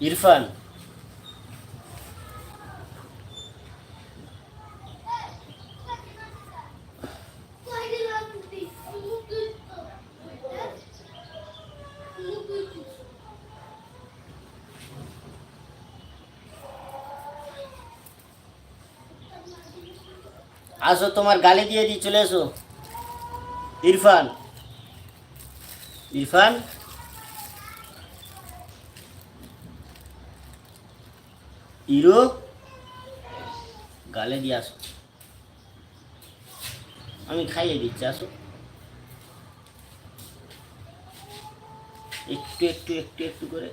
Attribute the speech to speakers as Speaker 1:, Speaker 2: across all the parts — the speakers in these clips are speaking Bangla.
Speaker 1: ইরফান। আসো তোমার গালি দিয়ে দিই চলে এসো। ইরফান। ইরফান? ইরো গালে দিয়ে আসো। আমি খাইয়ে দিচ্ছি, আসো। একটু একটু একটু একটু করে।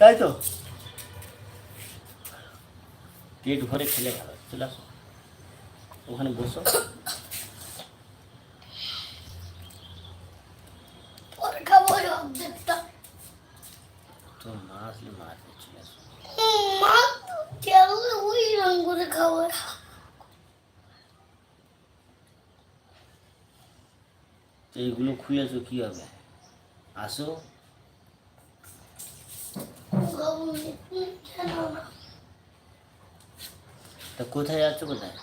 Speaker 1: তাই তো? পেট ভরে খেলে ভালো। চলে আসো। ওখানে বসো
Speaker 2: পরে খাব ওই অর্ধেকটা
Speaker 1: তো মা আসলে মারবে চলে আসো
Speaker 2: মা কেন ওই রঙ করে খাব
Speaker 1: তো এইগুলো খুলেছো কি হবে? আসো। তা কোথায় যাচ্ছ কোথায়?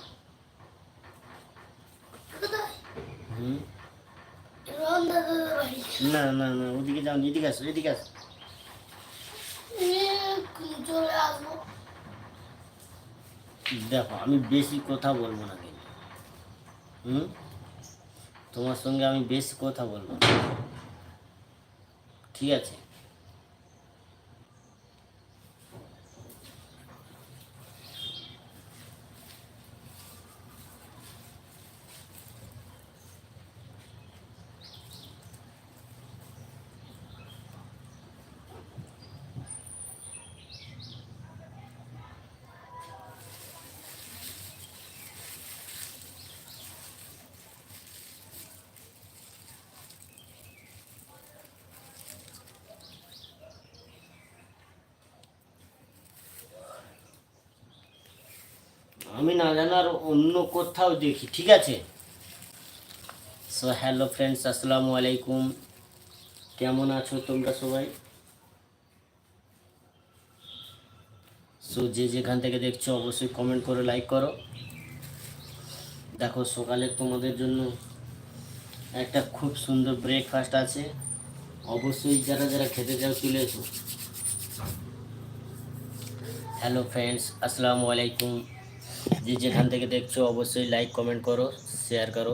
Speaker 1: না না না, ওদিকে যাও, এদিকে আসো এদিকে আসো। দেখো, আমি বেশি কথা বলব না কিন্তু। হুম? তোমার সঙ্গে আমি বেশ কথা বলব। ঠিক আছে আমি না জানার অন্য কোথাও দেখি, ঠিক আছে? সো হ্যালো ফ্রেন্ডস আসসালামু আলাইকুম। কেমন আছো তোমরা সবাই? সো যে যেখান থেকে দেখছ, অবশ্যই কমেন্ট করে লাইক করো। দেখো, সকালে তোমাদের জন্য একটা খুব সুন্দর ব্রেকফাস্ট আছে। অবশ্যই যারা যারা খেতে চাও, চলে এসো। হ্যালো ফ্রেন্ডস আসসালামু আলাইকুম। जी जेखान देखो अवश्य लाइक कमेंट करो शेयर करो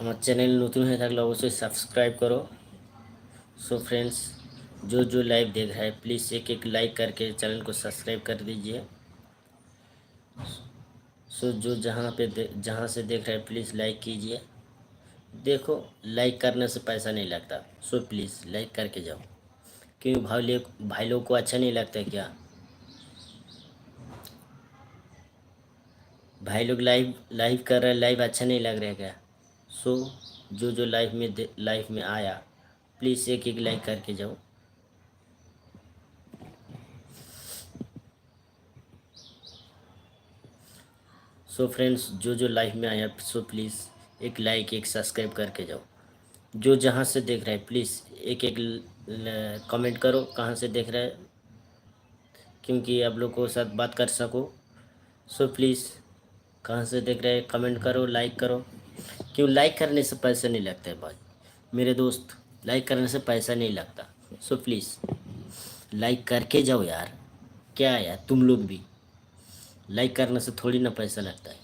Speaker 1: করো। चैनल नतून নতুন হয়ে থাকলে অবশ্যই सब्सक्राइब करो सो फ्रेंड्स जो जो लाइव देख रहा है प्लीज़ एक एक लाइक करके चैनल को सब्सक्राइब कर दीजिए। सो जो जहाँ पे जहाँ से देख रहा है प्लीज़ लाइक कीजिए। देखो लाइक करने से पैसा नहीं लगता। सो प्लीज़ लाइक करके जाओ। क्योंकि भाई लोग भाई लोग को अच्छा नहीं लगता क्या? भाई लोग लाइव लाइव कर रहे लाइव अच्छा नहीं लग रहा क्या? सो जो जो लाइव में लाइव में आया प्लीज़ एक एक लाइक करके जाओ। सो so, फ्रेंड्स जो जो लाइव में आया सो प्लीज़ एक लाइक एक सब्सक्राइब करके जाओ। जो जहाँ से देख रहा है प्लीज़ एक एक कमेंट करो कहाँ से देख रहा है क्योंकि आप लोग को साथ बात कर सको। सो so, प्लीज़ कहाँ से देख रहे हैं कमेंट करो लाइक करो क्यों लाइक करने से पैसा नहीं लगता है भाई मेरे दोस्त लाइक करने से पैसा नहीं लगता सो प्लीज़ लाइक करके जाओ यार क्या है यार तुम लोग भी लाइक करने से थोड़ी ना पैसा लगता है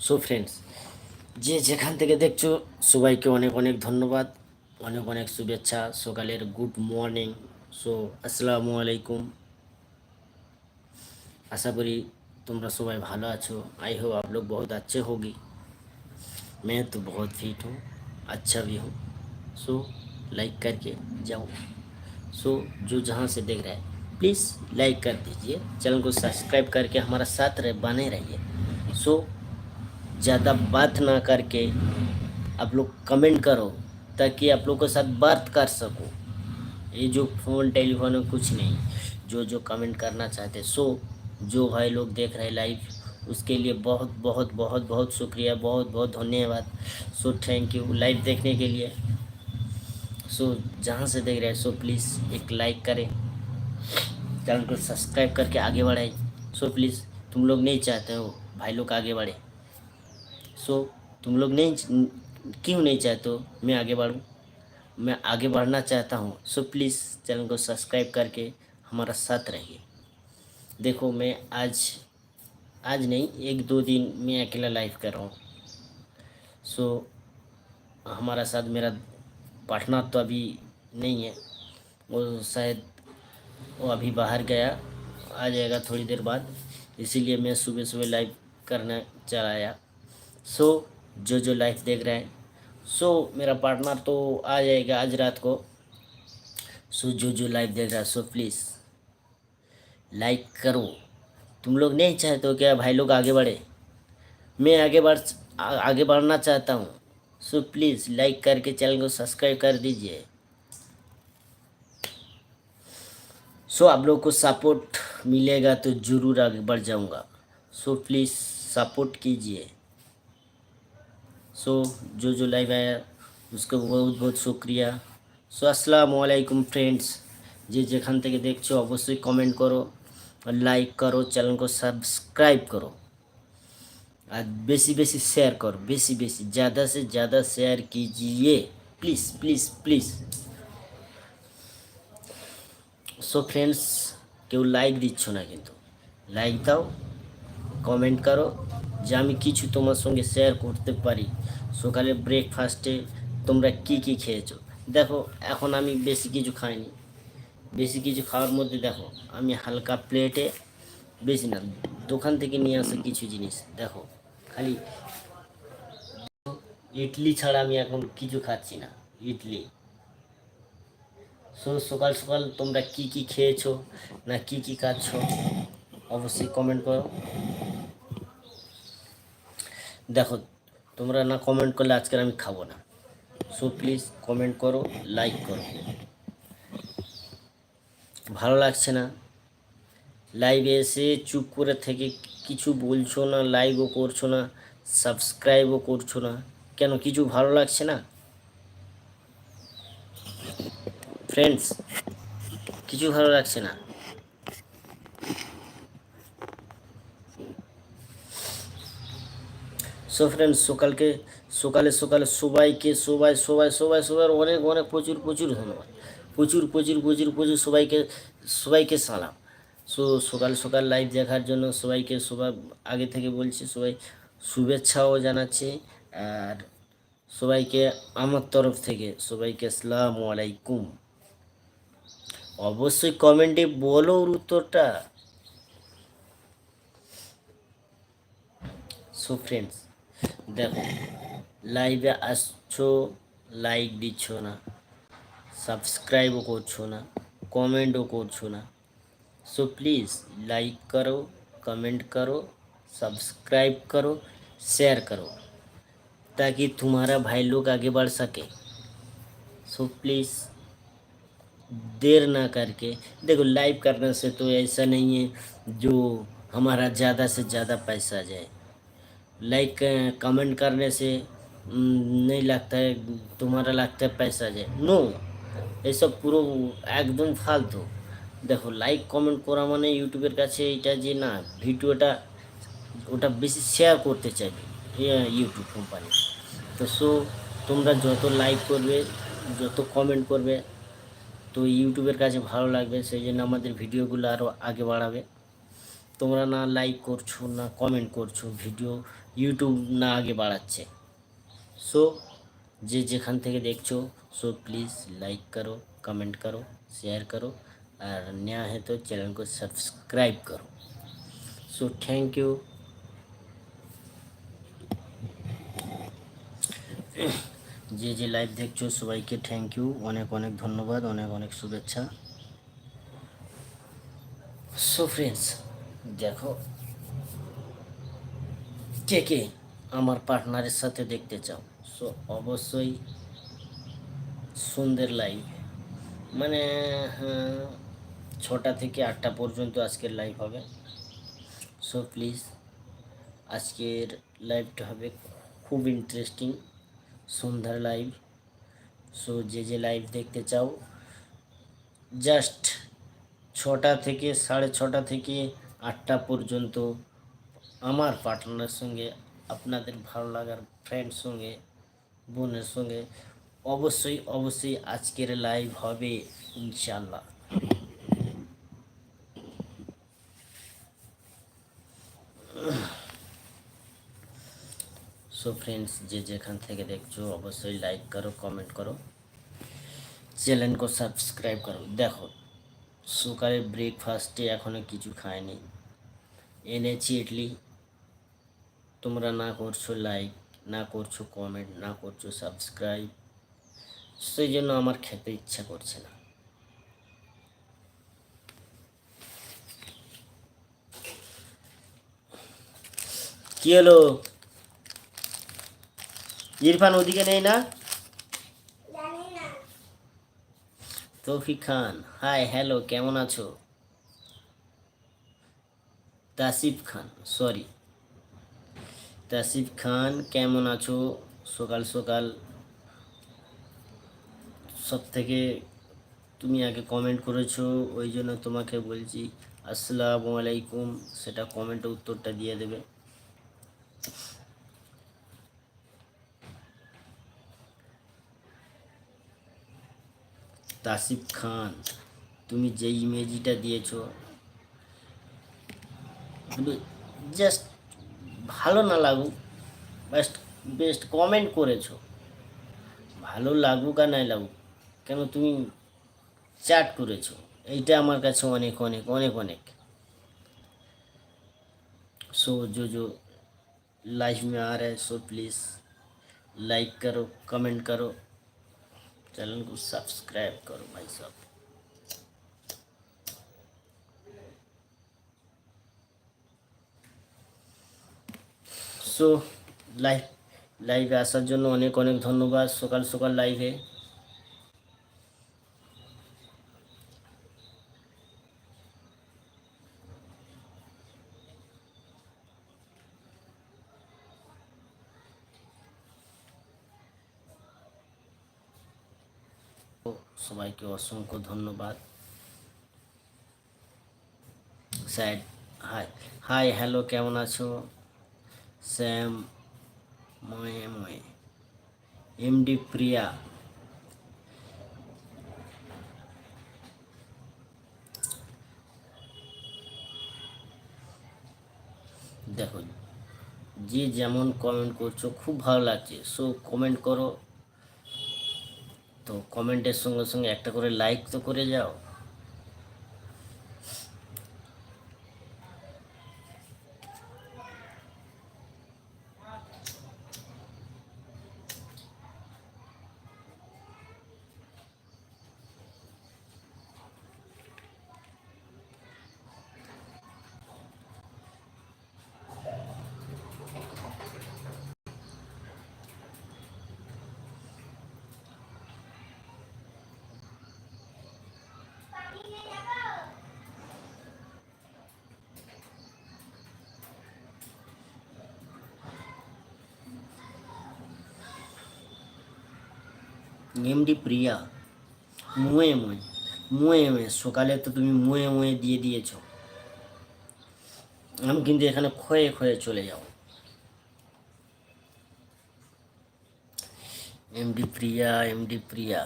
Speaker 1: সো ফ্রেন্ডস যে যেখান থেকে দেখছো সবাইকে অনেক অনেক ধন্যবাদ অনেক অনেক শুভেচ্ছা সকালের গুড মর্নিং সো আসসালামু আলাইকুম आशा करी तुमरा सुबह भालो आछो। आई हो आप लोग बहुत अच्छे होगी। मैं तो बहुत फिट हूँ अच्छा भी हूँ। सो लाइक करके जाओ सो जो जहाँ से देख रहा है प्लीज़ लाइक कर दीजिए। चैनल को सब्सक्राइब करके हमारा साथ रहे, बने रहिए। सो ज़्यादा बात ना करके आप लोग कमेंट करो, ताकि आप लोग के साथ बात कर सको। ये जो फ़ोन टेलीफोन कुछ नहीं। जो जो कमेंट करना चाहते सो जो भाई लोग देख रहे लाइव उसके लिए बहुत बहुत बहुत बहुत शुक्रिया, बहुत बहुत धन्यवाद। सो थैंक यू लाइव देखने के लिए। सो जहाँ से देख रहे हैं सो प्लीज़ एक लाइक करें। चैनल को सब्सक्राइब करके आगे बढ़ाएँ। सो प्लीज़ तुम लोग नहीं चाहते हो भाई लोग आगे बढ़े। सो तुम लोग नहीं, क्यों नहीं चाहते हो मैं आगे बढ़ूँ? मैं आगे बढ़ना चाहता हूँ। सो प्लीज़ चैनल को सब्सक्राइब करके हमारा साथ रहिए। देखो, मैं आज आज नहीं, एक दो दिन मैं अकेला लाइव कर रहा हूँ। सो हमारा साथ मेरा पार्टनर तो अभी नहीं है। वो शायद, वो अभी बाहर गया, आ जाएगा थोड़ी देर बाद। इसीलिए मैं सुबह सुबह लाइव करना चला आया। सो जो जो लाइव देख रहे हैं। सो मेरा पार्टनर तो आ जाएगा आज रात को। सो जो जो लाइव देख रहा है सो प्लीज़ लाइक करो तुम लोग नहीं चाहते हो क्या भाई लोग आगे बढ़े मैं आगे बढ़ आ- आगे बढ़ना चाहता हूँ सो प्लीज़ लाइक करके चैनल को सब्सक्राइब कर दीजिए सो आप लोग को सपोर्ट मिलेगा तो ज़रूर आगे बढ़ जाऊँगा सो प्लीज़ सपोर्ट कीजिए सो जो जो लाइव आया उसको बहुत बहुत শুক্রিয়া সো আসসালামু আলাইকুম ফ্রেন্ডস যে যেখান থেকে দেখছো অবশ্যই কমেন্ট করো লাইক করো চ্যানেল को सब्सक्राइब करो और बेसी बेसी शेयर करो बेसी बेसी ज़्यादा से ज़्यादा शेयर कीजिए please please please so friends কেউ লাইক দিচ্ছ না কিন্তু লাইক দাও কমেন্ট করো যে আমি কিছু তোমার সঙ্গে শেয়ার করতে পারি সকালে ব্রেকফাস্টে তোমরা কি কি খেয়েছো দেখো এখন আমি বেশি কিছু খাইনি বেশি কিছু খাওয়ার মধ্যে দেখো, আমি হালকা প্লেটে বেশি না দোকান থেকে নিয়ে আসা কিছু জিনিস, দেখো, খালি ইডলি ছাড়া আমি এখন কিছু খাচ্ছি না, ইডলি। সো, সকাল সকাল তোমরা কি কি খেয়েছো না কি কি খাচ্ছ, অবশ্যই কমেন্ট করো। দেখো, তোমরা না কমেন্ট করলে আজকে আমি খাব না। সো প্লিজ কমেন্ট করো লাইক করো। ভালো লাগছে না। লাইভে এসে চুপ করে থেকে কিছু বলছো না লাইভও করছ না সাবস্ক্রাইবও করছ না। কেন, কিছু ভালো লাগছে না? ফ্রেন্ডস কিছু ভালো লাগছে না? সো ফ্রেন্ডস সকালকে সকালে সকালে সবাইকে, সবাই সবাই সবাই সবার অনেক অনেক প্রচুর প্রচুর ধন্যবাদ। প্রচুর প্রচুর প্রচুর প্রচুর সবাইকে সবাইকে সালাম। সো সকাল সকাল লাইভ দেখার জন্য সবাইকে সবাই আগে থেকে বলছি, সবাই শুভেচ্ছাও জানাচ্ছি আর সবাইকে আমার তরফ থেকে সবাইকে আসসালামু আলাইকুম। অবশ্যই কমেন্টে বলো উত্তরটা। সো ফ্রেন্ডস দেখো লাইভে আসছো লাইক দিচ্ছ না সাবস্ক্রাইবও করছো না কমেন্টও করছো না सो प्लीज़ लाइक करो कमेंट करो सब्सक्राइब करो शेयर करो ताकि तुम्हारा भाई लोग आगे बढ़ सके सो प्लीज़ देर ना करके देखो लाइव करने से तो ऐसा नहीं है जो हमारा ज़्यादा से ज़्यादा पैसा आ जाए लाइक कमेंट करने से हम्म, नहीं लगता है तुम्हारा लगता है पैसा आ जाए नो ये सब পুরো একদম ফালতু দেখো লাইক কমেন্ট করা মানে ইউটিউবের কাছে এটা যে না ভিডিওটা ওটা বেশি শেয়ার করতে চাইবে ইয়ে- ইউটিউব কোম্পানি তো সো তোমরা যত লাইক করবে যত কমেন্ট করবে তো ইউটিউবের কাছে ভালো লাগবে সেই জন্য আমাদের ভিডিওগুলো আরও আগে বাড়াবে তোমরা না লাইক করছো না কমেন্ট করছো ভিডিও ইউটিউব না আগে বাড়াচ্ছে সো যে যেখান থেকে দেখছো सो प्लीज़ लाइक करो कमेंट करो शेयर करो और नया है तो चैनल को सब्सक्राइब करो सो थैंक यू যে যে লাইভ দেখছো সবাইকে থ্যাংক ইউ অনেক অনেক ধন্যবাদ অনেক অনেক শুভেচ্ছা সো ফ্রেন্ডস দেখো কে কে আমার পার্টনারের সাথে দেখতে চাও সো অবশ্যই সন্ধ্যের লাইভ মানে হ্যাঁ, ছটা থেকে আটটা পর্যন্ত আজকের লাইভ হবে। সো প্লিজ আজকের লাইভটা হবে খুব ইন্টারেস্টিং সন্ধ্যার লাইভ সো যে যে লাইভ দেখতে চাও জাস্ট ছটা থেকে সাড়ে ছটা থেকে আটটা পর্যন্ত আমার পার্টনারের সঙ্গে আপনাদের ভালো লাগার ফ্রেন্ড সঙ্গে বোনের সঙ্গে অবশ্যই অবশ্যই আজকের লাইভ হবে ইনশাল্লাহ সো ফ্রেন্ডস যে যেখান থেকে দেখছ, অবশ্যই লাইক করো কমেন্ট করো। চ্যানেলকে সাবস্ক্রাইব করো। দেখো সকালে ব্রেকফাস্টে এখনও কিছু খায়নি। এনেছি ইডলি। তোমরা না করছ লাইক না করছ কমেন্ট না করছ সাবস্ক্রাইব সেই জন্য আমার খেতে ইচ্ছা করছে না। কি হলো? ইরফান ওদিকে নেই
Speaker 2: না?
Speaker 1: তৌফিক খান হাই হ্যালো কেমন আছো? তাসিফ খান সরি তাসিফ খান, কেমন আছো? সকাল সকাল। সব থেকে তুমি আগে কমেন্ট করেছ, ওই জন্য তোমাকে বলছি, আসসালামু আলাইকুম। সেটা কমেন্টে উত্তরটা দিয়ে দেবে। তাসিফ খান, তুমি যে ইমেজিটা দিয়েছ জাস্ট ভালো না লাগুক বেস্ট বেস্ট কমেন্ট করেছো ভালো লাগুক আর নাই লাগুক কেন তুমি চ্যাট করেছো এইটা আমার কাছে অনেক অনেক অনেক অনেক सो जो जो लाइफ में आ रहा है सो प्लीज़ लाइक करो कमेंट करो चैनल को सब्सक्राइब करो भाई साहब সো লাইভ লাইভে আসার জন্য অনেক অনেক ধন্যবাদ সকাল সকাল লাইভে সবাইকে অসংখ্য ধন্যবাদ স্যার হাই হাই হ্যালো কেমন আছো স্যাম ময়ে ময়ে এমডি প্রিয়া। দেখো, যে যেমন কমেন্ট করছ, খুব ভালো লাগছে। সো কমেন্ট করো। তো কমেন্টের সঙ্গে সঙ্গে একটা করে লাইক তো করে যাও। এমডি প্রিয়া, মুয়ে মুয়ে মুয়ে মুয়ে, সকালে তো তুমি মুয়ে মুয়ে দিয়ে দিয়েছ। আমি কিন্তু এখানে ক্ষয়ে ক্ষয়ে চলে যাও MD Priya MD Priya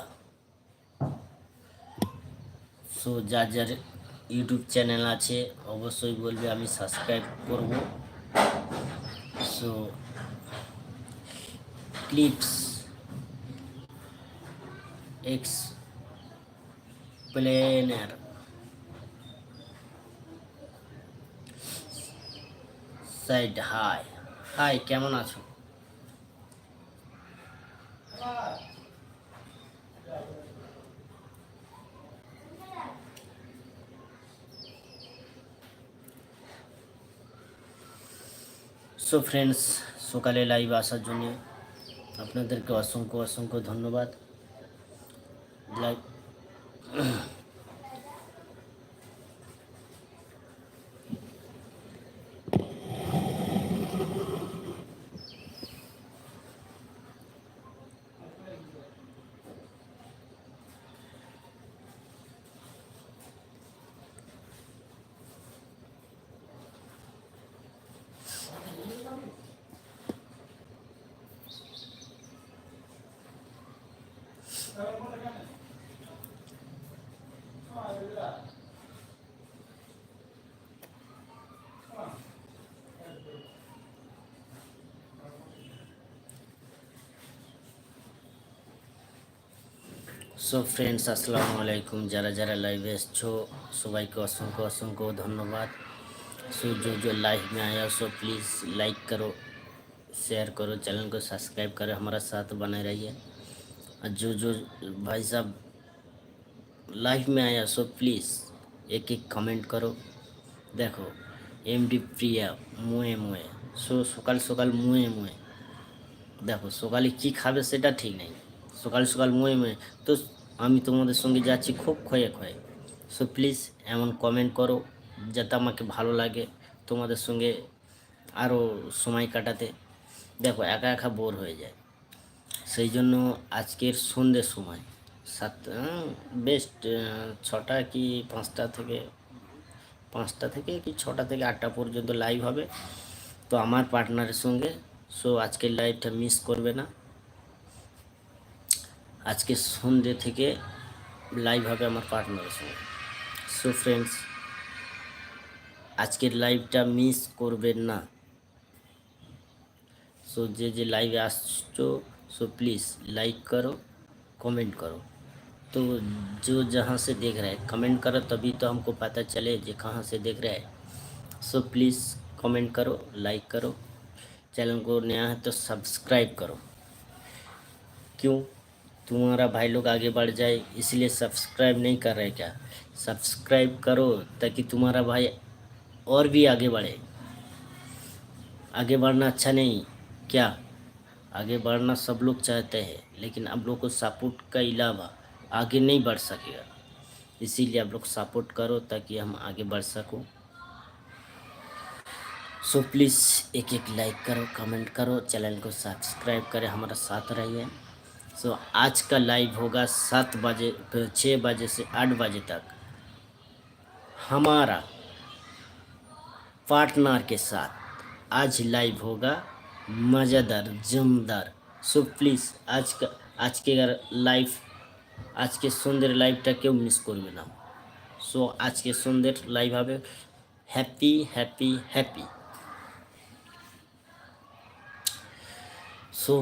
Speaker 1: so যার যার ইউটিউব চ্যানেল আছে, অবশ্যই বলবে আমি সাবস্ক্রাইব করব। So clips explainer side high high কেমন আছো সো ফ্রেন্ডস সকালে লাইভ আসার জন্য আপনাদেরকে অসংখ্য অসংখ্য ধন্যবাদ like Gracias. সো ফ্রেন্ডস আসসালামু আলাইকুম যারা যারা লাইভে এসছো সবাইকে অসংখ্য অসংখ্য ধন্যবাদ सो जो जो लाइव में आया सो प्लीज़ लाइक करो शेयर करो चैनल को सब्सक्राइब करो हमारा साथ बने रहिए और जो जो भाई साहब लाइव में आया सो प्लीज़ एक एक कमेंट करो দেখো এমডি প্রিয়া মুয়ে মুয়ে সো সকাল সকাল মুয়ে মুয়ে দেখো সকালে কি খাবে সেটা ঠিক নেই সকাল সকাল মুয়ে মুয়ে। তো আমি তোমাদের সঙ্গে যাচ্ছি খুব ক্ষয়ে ক্ষয়ে। সো প্লিজ এমন কমেন্ট করো, যাতে আমাকে ভালো লাগে তোমাদের সঙ্গে আরও সময় কাটাতে। দেখো, একা একা বোর হয়ে যায়। সেই জন্য আজকের সন্ধ্যের সময়, সাত বেস্ট ছটা কি পাঁচটা থেকে পাঁচটা থেকে কি ছটা থেকে আটটা পর্যন্ত লাইভ হবে। তো আমার পার্টনারের সঙ্গে সো আজকের লাইভটা মিস করবে না। আজকে সন্ধ্যে থেকে লাইভ হবে আমার পার্টনারের সঙ্গে সো ফ্রেন্ডস আজকের লাইভটা মিস করবেন না सो जे जे लाइव আসছো सो प्लीज़ लाइक करो कमेंट करो तो जो जहाँ से देख रहे हैं कमेंट करो तभी तो हमको पता चले जे कहाँ से देख रहे हैं सो प्लीज़ कमेंट करो लाइक करो चैनल को नया है तो सब्सक्राइब करो क्यों तुम्हारा भाई लोग आगे बढ़ जाए, इसलिए सब्सक्राइब नहीं कर रहे क्या? सब्सक्राइब करो ताकि तुम्हारा भाई और भी आगे बढ़े। आगे बढ़ना अच्छा नहीं, क्या? आगे बढ़ना सब लोग चाहते हैं, लेकिन आप लोग को सपोर्ट का अलावा आगे नहीं बढ़ सकेगा। इसीलिए आप लोग सपोर्ट करो ताकि हम आगे बढ़ सकूँ। सो प्लीज़ एक एक लाइक करो कमेंट करो चैनल को सब्सक्राइब करें, हमारा साथ रहिए। सो आज का लाइव होगा सात बजे फिर छः बजे से आठ बजे तक हमारा पार्टनर के साथ आज लाइव होगा मज़ेदार जमदार सो प्लिज आज का आज के লাইভ আজকে সন্ধ্যের লাইভটা কেউ মিস করবে না সো আজকে সন্ধ্যের লাইভ হবে হ্যাপি হ্যাপি হ্যাপি সো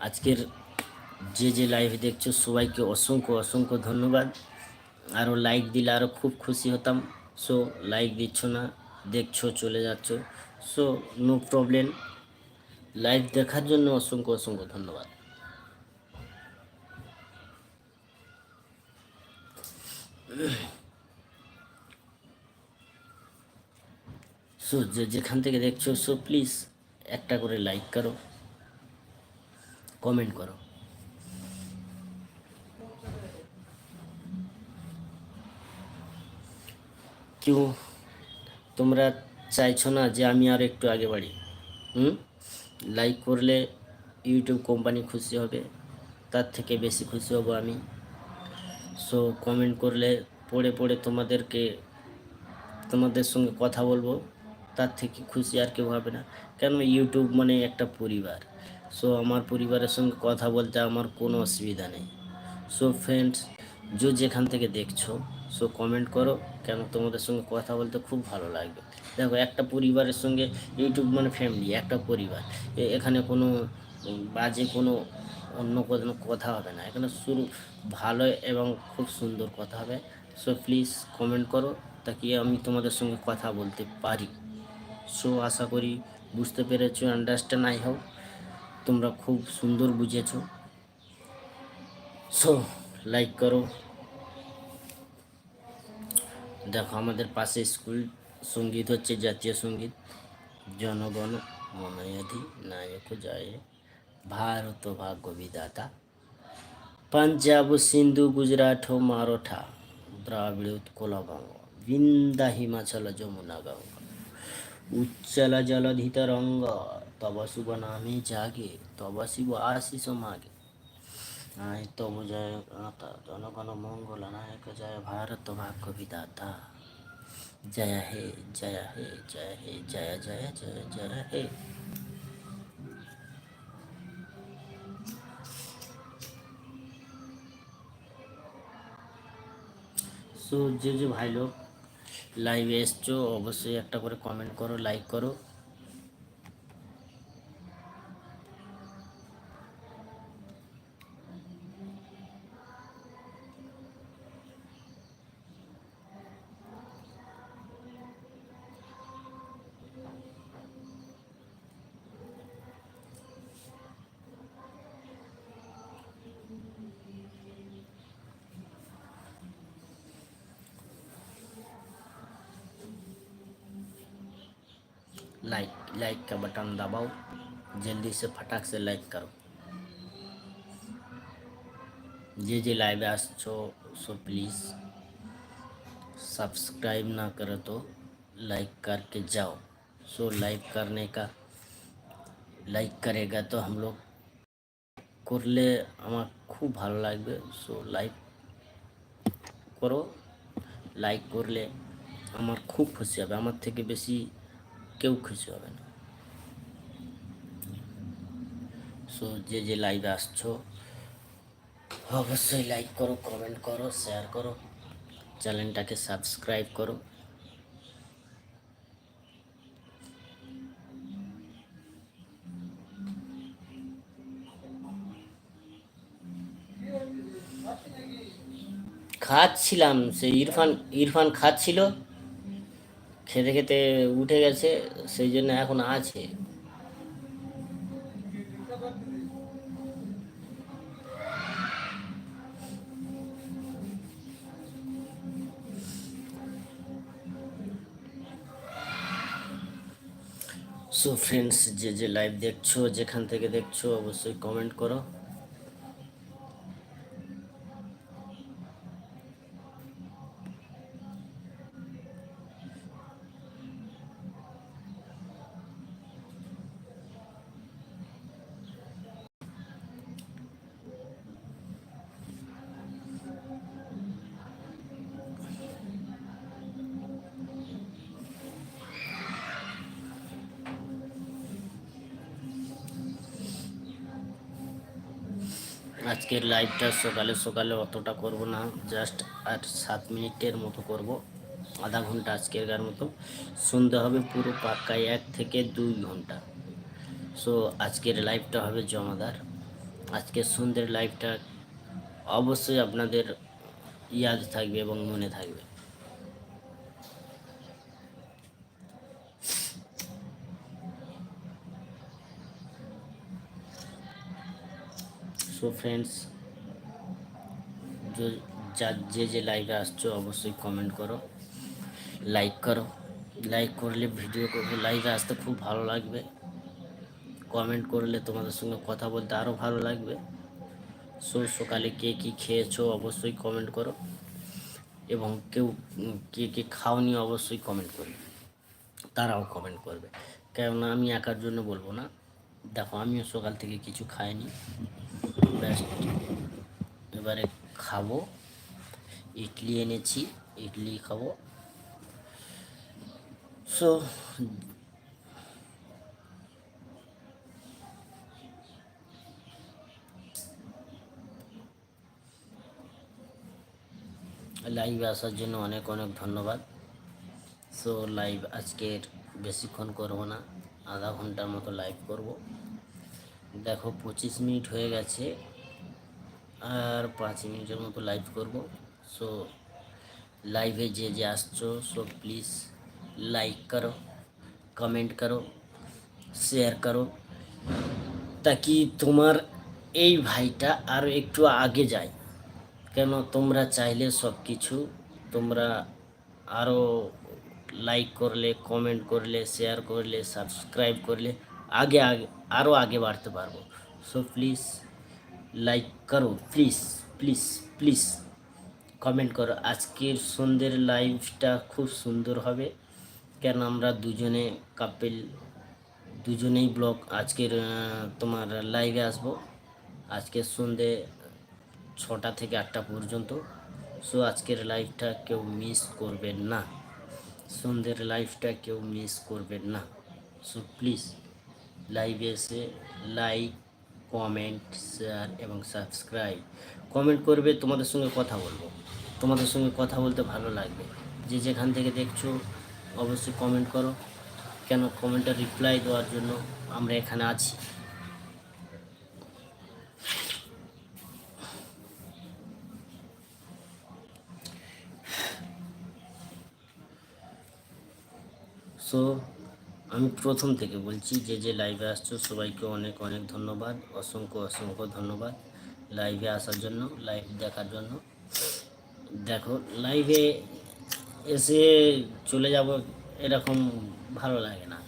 Speaker 1: আজকের যে যে লাইভ দেখছ, সবাইকে অসংখ্য অসংখ্য ধন্যবাদ। আরও লাইক দিলে আরও খুব খুশি হতাম। সো লাইক দিচ্ছ না, দেখছ, চলে যাচ্ছ। সো নো প্রবলেম লাইভ দেখার জন্য অসংখ্য অসংখ্য ধন্যবাদ। সো যে যেখান থেকে দেখছ সো প্লিজ একটা করে লাইক করো। কমেন্ট করো। কেউ তোমরা চাইছো না যে আমি আর একটু আগে বাড়ি? হুম? লাইক করলে ইউটিউব কোম্পানি খুশি হবে, তার থেকে বেশি খুশি হব আমি। সো কমেন্ট করলে পড়ে পড়ে তোমাদেরকে, তোমাদের সঙ্গে কথা বলব, তার থেকে খুশি আর কেউ হবে না। কেন ইউটিউব মানে একটা পরিবার। সো আমার পরিবারের সঙ্গে কথা বলতে আমার কোনো অসুবিধা নেই। সো ফ্রেন্ডস যে যেখান থেকে দেখছ সো কমেন্ট করো। কেন তোমাদের সঙ্গে কথা বলতে খুব ভালো লাগবে। দেখো, একটা পরিবারের সঙ্গে ইউটিউব মানে ফ্যামিলি একটা পরিবার। এখানে কোনো বাজে কোনো অন্য কোনো কথা হবে না। এখানে শুরু ভালো এবং খুব সুন্দর কথা হবে। সো প্লিজ কমেন্ট করো, তাকি আমি তোমাদের সঙ্গে কথা বলতে পারি। সো আশা করি বুঝতে পেরেছ আন্ডারস্ট্যান্ড আই হোক তোমরা খুব সুন্দর বুঝেছ। সো লাইক করো। দেখো, আমাদের পাশে স্কুল সংগীত হচ্ছে জাতীয় সংগীত। জনগণ মনয়াধি নায়ক জয়, ভারত ভাগ্য বিধাতা পাঞ্জাব, সিন্ধু, গুজরাট ও মারোঠা, দ্রাবিড়, উৎকল বঙ্গ, বৃন্দা হিমাচল, যমুনা গঙ্গ। উচ্চল জলধিত রঙ্গ, তব শুভ নামে জাগে, তব শিব আশিস মাগে। नायित जय गणता जनगण मंगल नायक, जय भारत भाग्य विदाता जय हे जय हे जय हे, जय जय जय जय हे। सो, जे जे भाई लोग लाइव एस अवश्य एक कमेंट करो लाइक करो लाइक लाइक का बटन दबाओ जल्दी से फटाक से लाइक करो जे जे लाइव আসছো सो प्लीज़ सब्सक्राइब ना करो तो लाइक करके जाओ सो लाइक करने का লাইক करेगा तो हम लोग করলে আমার খুব ভালো লাগবে সো লাইক করো লাইক করলে আমার খুব খুশি হবে আমার থেকে বেশি কেউ খুশি হবে না সো যে যে লাইভে আসছো, অবশ্যই লাইক করো কমেন্ট করো শেয়ার করো, চ্যানেলটাকে সাবস্ক্রাইব করো। খাচ্ছিলাম সে ইরফান ইরফান খাচ্ছিল, খেতে খেতে উঠে গেছে, সেই জন্য এখন আছে। সো ফ্রেন্ডস যে যে লাইভ দেখছ যেখান থেকে দেখছ অবশ্যই কমেন্ট করো। আজকের লাইভটা সকালে সকালে অতটা করব না জাস্ট আর সাত মিনিটের মতো করব, আধা ঘণ্টা আজকের গার মতো। শুনতে হবে পুরো পাক্কায় এক থেকে দুই ঘণ্টা। সো আজকের লাইভটা হবে জমাদার। আজকের সন্ধ্যের লাইভটা অবশ্যই আপনাদের ইয়াদ থাকবে এবং মনে থাকবে। সো ফ্রেন্ডস যা যে লাইভে আসছো, অবশ্যই কমেন্ট করো লাইক করো। লাইক করলে ভিডিও করবে লাইভে আসতে খুব ভালো লাগবে। কমেন্ট করলে তোমাদের সঙ্গে কথা বলতে আরও ভালো লাগবে। সো সকালে কে কী খেয়েছো, অবশ্যই কমেন্ট করো। এবং কেউ কে কে খাওনি, অবশ্যই কমেন্ট করবে। তারাও কমেন্ট করবে। কেননা আমি একার জন্য বলব না। দেখো, আমিও সকাল থেকে কিছু খাইনি। ব্যাস, এবারে খাব। ইডলি এনেছি, ইডলি খাব। সো লাইভে আসার জন্য অনেক অনেক ধন্যবাদ। সো লাইভ আজকের বেশিক্ষণ করব না, আধা ঘণ্টার মতো লাইভ করব। দেখো, পঁচিশ মিনিট হয়ে গেছে আর পাঁচ মিনিটের মতো লাইভ করব। সো লাইভে যে যে আসছো সো প্লিজ লাইক করো কমেন্ট করো শেয়ার করো, তাকি তোমার এই ভাইটা আরও একটু আগে যায়। কেন? তোমরা চাইলে সব কিছু তোমরা আরও লাইক করলে কমেন্ট করলে শেয়ার করলে সাবস্ক্রাইব করলে আগে আগে আরও আগে বাড়তে পারব। সো প্লিজ লাইক করো প্লিজ প্লিজ প্লিজ কমেন্ট করো। আজকের সন্ধ্যের লাইভটা খুব সুন্দর হবে। কেন আমরা দুজনে কাপেল দুজনেই ব্লগ আজকের তোমার লাইভে আসব। আজকের সন্ধ্যে ছটা থেকে আটটা পর্যন্ত। সো আজকের লাইভটা কেউ মিস করবেন না। সন্ধ্যের লাইভটা কেউ মিস করবেন না। সো প্লিজ লাইভে এসে লাইক কমেন্ট শেয়ার এবং সাবস্ক্রাইব কমেন্ট করবে, তোমাদের সঙ্গে কথা বলব। তোমাদের সঙ্গে কথা বলতে ভালো লাগবে। যে যেখান থেকে দেখছ, অবশ্যই কমেন্ট করো। কেন? কমেন্টের রিপ্লাই দেওয়ার জন্য আমরা এখানে আছি। সো আমি প্রথম থেকে বলছি, যে যে লাইভে আসছো, সবাইকে অনেক অনেক ধন্যবাদ। অসংখ্য অসংখ্য ধন্যবাদ লাইভে আসার জন্য লাইভ দেখার জন্য। দেখো লাইভে এসে চলে যাব এরকম ভালো লাগে না।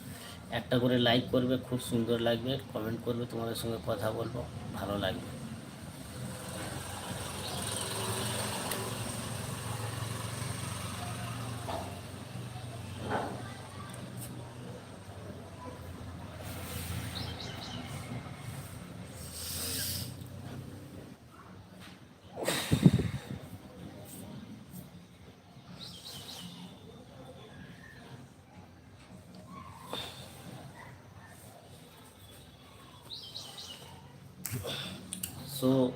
Speaker 1: একটা করে লাইক করবে, খুব সুন্দর লাগবে। কমেন্ট করবে, তোমাদের সঙ্গে কথা বলব, ভালো লাগবে। 时候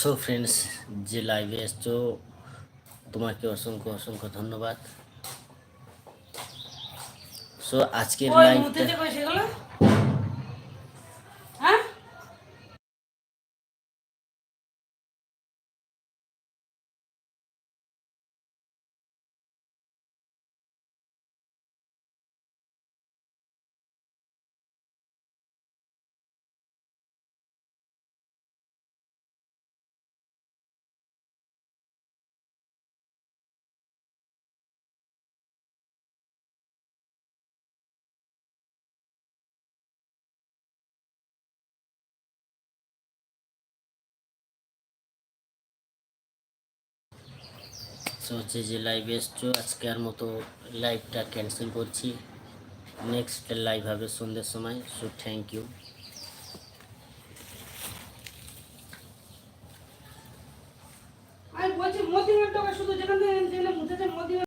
Speaker 1: সো ফ্রেন্ডস যে লাইভে এসছো তোমাকে অসংখ্য অসংখ্য ধন্যবাদ। সো আজকের লাইভটা সো হচ্ছে যে লাইভে এসছো, আজকে আর মতো লাইভটা ক্যান্সেল করছি। নেক্সট লাইভ হবে সন্ধ্যের সময় সো থ্যাংক ইউ